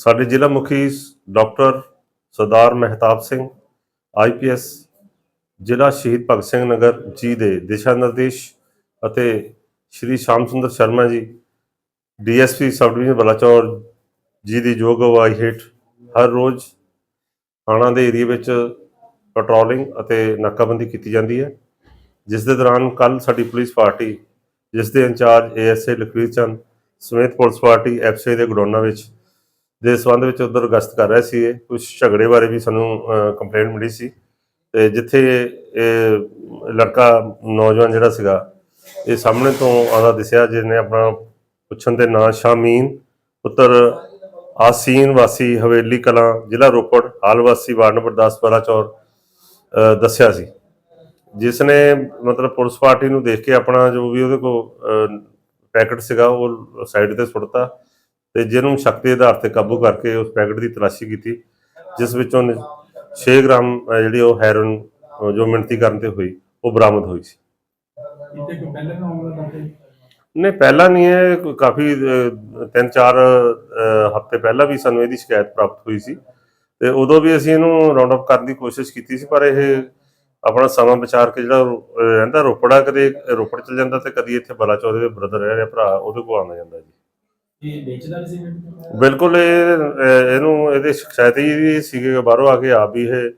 ਸਾਡੇ ਜ਼ਿਲ੍ਹਾ ਮੁਖੀ ਡਾਕਟਰ ਸਰਦਾਰ ਮਹਿਤਾਬ ਸਿੰਘ ਆਈਪੀਐਸ ਜ਼ਿਲ੍ਹਾ ਸ਼ਹੀਦ ਭਗਤ ਸਿੰਘ ਨਗਰ ਜੀ ਦੇ ਦਿਸ਼ਾ ਨਿਰਦੇਸ਼ ਅਤੇ ਸ਼੍ਰੀ ਸ਼ਾਮ ਸੁੰਦਰ Sharma ji DSP sub division Balachaur ਜੀ ਦੀ ਯੋਗ ਅਗਵਾਈ ਹੇਠ ਹਰ ਰੋਜ਼ ਥਾਣਾ ਦੇ ਏਰੀਆ ਵਿੱਚ ਪੈਟਰੋਲਿੰਗ ਅਤੇ ਨਾਕਾਬੰਦੀ ਕੀਤੀ ਜਾਂਦੀ ਹੈ। ਜਿਸ ਦੇ ਦੌਰਾਨ ਕੱਲ ਸਾਡੀ ਪੁਲਿਸ ਪਾਰਟੀ, ਜਿਸ ਦੇ ਇੰਚਾਰਜ ਏਐਸਏ ਲਖਵੀਰ ਚੰਦ ਸਮੇਤ ਪੁਲਿਸ ਪਾਰਟੀ ਐਫਸੀਆਈ ਦੇ ਗਡੌਨਾ ਵਿੱਚ ਦੇ ਸੰਬੰਧ ਵਿੱਚ ਉਧਰ ਗਸ਼ਤ ਕਰ ਰਹੇ ਸੀ ਕੁਝ ਝਗੜੇ ਬਾਰੇ ਵੀ ਸਾਨੂੰ ਕੰਪਲੇਂਟ ਮਿਲੀ ਸੀ। ਤੇ ਜਿੱਥੇ ਇਹ ਲੜਕਾ ਨੌਜਵਾਨ ਜਿਹੜਾ ਸੀਗਾ ਇਹ ਸਾਹਮਣੇ ਤੋਂ ਆਉਂਦਾ ਦਿਸਿਆ ਜਿਹਨੇ ਆਪਣਾ ਪੁੱਛਣ ਦੇ ਨਾਂ ਸ਼ਾਮੀਨ ਪੁੱਤਰ ਆਸੀਨ ਵਾਸੀ ਹਵੇਲੀ ਕਲਾਂ ਜ਼ਿਲ੍ਹਾ ਰੋਪੜ ਹਾਲ ਵਾਸੀ ਵਾਰਡ ਨੰਬਰ 10 ਬਲਾਚੌਰ ਅ, ਦੱਸਿਆ ਸੀ। ਜਿਸ ਨੇ ਮਤਲਬ ਪੁਲਿਸ ਪਾਰਟੀ ਨੂੰ ਦੇਖ ਕੇ ਆਪਣਾ ਜੋ ਵੀ ਉਹਦੇ ਕੋਲ ਪੈਕਟ ਸੀਗਾ ਉਹ ਸਾਈਡ ਤੇ ਸੁੱਟਤਾ। ਤੇ ਜਿਹਨੂੰ ਸ਼ੱਕ ਦੇ ਆਧਾਰ ਤੇ ਕਾਬੂ ਕਰਕੇ ਉਸ ਪੈਕਟ ਦੀ ਤਲਾਸ਼ੀ ਕੀਤੀ ਜਿਸ ਵਿੱਚੋਂ 6 ਗ੍ਰਾਮ ਜਿਹੜੀ ਉਹ ਹੈਰੋਇਨ ਜੋ ਮਿਣਤੀ ਕਰਨ ਤੇ ਹੋਈ ਉਹ ਬਰਾਮਦ ਹੋਈ ਸੀ। ਇੱਥੇ ਕੋਈ ਪਹਿਲੇ ਨਹੀਂ ਪਹਿਲਾਂ ਨਹੀਂ ਹੈ ਕੋਈ ਕਾਫੀ ਅ, ਤਿੰਨ ਚਾਰ ਅ, ਹਫ਼ਤੇ ਪਹਿਲਾਂ ਵੀ ਸਾਨੂੰ ਇਹਦੀ ਸ਼ਿਕਾਇਤ ਪ੍ਰਾਪਤ ਹੋਈ ਸੀ। ਤੇ ਉਦੋਂ ਵੀ ਅਸੀਂ ਇਹਨੂੰ ਰਾਉਂਡ ਅਪ ਕਰਨ ਦੀ ਕੋਸ਼ਿਸ਼ ਕੀਤੀ ਸੀ ਪਰ ਇਹ ਆਪਣਾ ਸਮਾਂ ਵਿਚਾਰ ਕੇ ਜਿਹੜਾ ਰੋ- ਅ, ਰਹਿੰਦਾ ਰੋਪੜਾ ਕਦੇ ਰੋਪੜ ਚਲ ਜਾਂਦਾ ਤੇ ਕਦੀ ਇੱਥੇ ਬਲਾਚੌਰ ਦੇ ਬ੍ਰਦਰ ਰਹਿ ਰਿਹਾ ਭਰਾ ਉਹਦੇ ਕੋਲ ਆਉਂਦਾ ਜਾਂਦਾ ਜੀ। ਇਹ ਵੇਚਦਾ ਨਹੀਂ ਸੀ ਬਿਲਕੁਲ ਇਹ ਅ, ਇਹਨੂੰ ਇਹਦੇ ਸ਼ਿਕਾਇਤ ਹੀ ਸੀਗੇ ਕਿ ਬਾਹਰੋਂ ਆ ਕੇ ਆਪ ਵੀ ਇਹ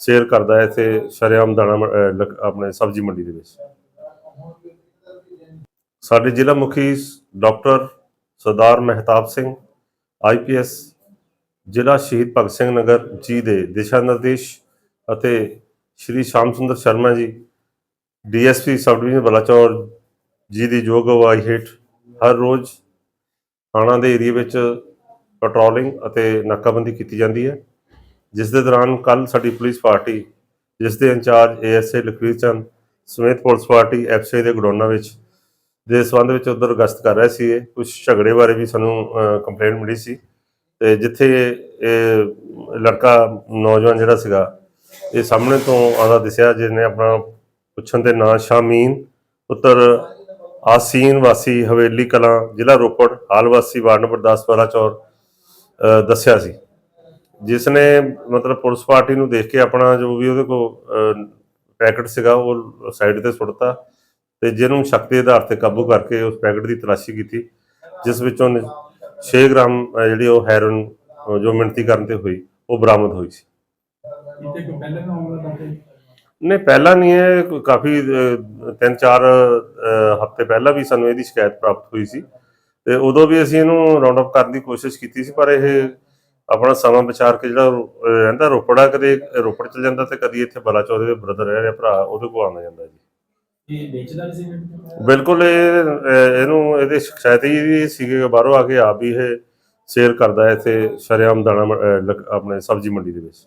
ਸੇਲ ਕਰਦਾ ਹੈ ਇੱਥੇ ਸ਼ਰੇਆਮ ਦਾਣਾ ਮ- ਅ, ਲਕ- ਆਪਣੇ ਸਬਜ਼ੀ ਮੰਡੀ ਦੇ ਵਿੱਚ। ਸਾਡੇ ਜ਼ਿਲ੍ਹਾ ਮੁਖੀ ਡਾਕਟਰ ਸਰਦਾਰ ਮਹਿਤਾਬ ਸਿੰਘ ਆਈਪੀਐਸ ਜ਼ਿਲ੍ਹਾ ਸ਼ਹੀਦ ਭਗਤ ਸਿੰਘ ਨਗਰ ਜੀ ਦੇ ਦਿਸ਼ਾ ਨਿਰਦੇਸ਼ ਅਤੇ ਸ਼੍ਰੀ ਸ਼ਾਮ ਸੁੰਦਰ Sharma ji DSP sub division Balachaur ਜੀ ਦੀ ਯੋਗ ਅਗਵਾਈ ਹੇਠ ਹਰ ਰੋਜ਼ ਥਾਣਾ ਦੇ ਏਰੀਆ ਵਿੱਚ ਪੈਟਰੋਲਿੰਗ ਅਤੇ ਨਾਕਾਬੰਦੀ ਕੀਤੀ ਜਾਂਦੀ ਹੈ। ਜਿਸ ਦੇ ਦੌਰਾਨ ਕੱਲ ਸਾਡੀ ਪੁਲਿਸ ਪਾਰਟੀ, ਜਿਸ ਦੇ ਇੰਚਾਰਜ ਏਐਸਏ ਲਖਵੀਰ ਚੰਦ ਸਮੇਤ ਪੁਲਿਸ ਪਾਰਟੀ ਐਫਸੀਆਈ ਦੇ ਗਡੌਨਾ ਵਿੱਚ, ਦੇ ਸੰਬੰਧ ਵਿੱਚ ਉਧਰ ਗਸ਼ਤ ਕਰ ਰਹੇ ਸੀ ਕੁਝ ਝਗੜੇ ਬਾਰੇ ਵੀ ਸਾਨੂੰ ਕੰਪਲੇਂਟ ਮਿਲੀ ਸੀ। ਤੇ ਜਿੱਥੇ ਇਹ ਲੜਕਾ ਨੌਜਵਾਨ ਜਿਹੜਾ ਸੀਗਾ, ਇਹ ਸਾਹਮਣੇ ਤੋਂ ਆਉਂਦਾ ਦਿਸਿਆ, ਜਿਹਨੇ ਆਪਣਾ ਪੁੱਛਣ ਦੇ ਨਾਂ ਸ਼ਾਮੀਨ ਪੁੱਤਰ ਆਸੀਨ ਵਾਸੀ ਹਵੇਲੀ ਕਲਾਂ ਜ਼ਿਲ੍ਹਾ ਰੋਪੜ ਹਾਲ ਵਾਸੀ ਵਾਰਡ ਨੰਬਰ 10 ਬਲਾਚੌਰ ਅ, ਦੱਸਿਆ ਸੀ। ਜਿਸ ਨੇ ਮਤਲਬ ਪੁਲਿਸ ਪਾਰਟੀ ਨੂੰ ਦੇਖ ਕੇ ਆਪਣਾ ਜੋ ਵੀ ਉਹਦੇ ਕੋਲ ਪੈਕਟ ਸੀਗਾ ਉਹ ਸਾਈਡ ਤੇ ਸੁੱਟਤਾ ਤੇ ਜਿਹਨੂੰ ਸ਼ੱਕ ਦੇ ਆਧਾਰ ਤੇ ਕਾਬੂ ਕਰਕੇ ਉਸ ਪੈਕਟ ਦੀ ਤਲਾਸ਼ੀ ਕੀਤੀ ਜਿਸ ਵਿੱਚੋਂ 6 ਗ੍ਰਾਮ ਜਿਹੜੀ ਉਹ ਹੈਰੋਇਨ ਜੋ ਮਿਣਤੀ ਕਰਨ ਤੇ ਹੋਈ ਉਹ ਬਰਾਮਦ ਹੋਈ ਸੀ। ਨਹੀਂ ਪਹਿਲਾਂ ਨਹੀਂ ਹੈ ਕੋਈ ਕਾਫੀ ਅ, ਤਿੰਨ ਚਾਰ ਅ, ਹਫ਼ਤੇ ਪਹਿਲਾਂ ਵੀ ਸਾਨੂੰ ਇਹਦੀ ਸ਼ਿਕਾਇਤ ਪ੍ਰਾਪਤ ਹੋਈ ਸੀ। ਤੇ ਉਦੋਂ ਵੀ ਅਸੀਂ ਇਹਨੂੰ ਰਾਉਂਡ ਅਪ ਕਰਨ ਦੀ ਕੋਸ਼ਿਸ਼ ਕੀਤੀ ਸੀ ਪਰ ਇਹ ਆਪਣਾ ਸਮਾਂ ਵਿਚਾਰ ਕੇ ਜਿਹੜਾ ਰਹਿੰਦਾ ਰੋਪੜਾ ਕਦੇ ਰੋਪੜ ਚਲ ਜਾਂਦਾ ਤੇ ਕਦੀ ਇੱਥੇ ਬਲਾਚੌਰ ਦੇ ਬ੍ਰਦਰ ਰਹਿ ਰਿਹਾ ਭਰਾ ਉਹਦੇ ਕੋਲ ਆਉਂਦਾ ਜਾਂਦਾ ਜੀ। ਇਹ ਵੇਚਦਾ ਨਹੀਂ ਸੀ ਬਿਲਕੁਲ ਇਹ ਇਹਨੂੰ ਇਹਦੇ ਸ਼ਿਕਾਇਤ ਹੀ ਸੀਗੇ ਕਿ ਬਾਹਰੋਂ ਆ ਕੇ ਆਪ ਵੀ ਇਹ ਸੇਲ ਕਰਦਾ ਹੈ ਇੱਥੇ ਸ਼ਰੇਆਮ ਦਾਣਾ ਆਪਣੇ ਸਬਜ਼ੀ ਮੰਡੀ ਦੇ ਵਿੱਚ।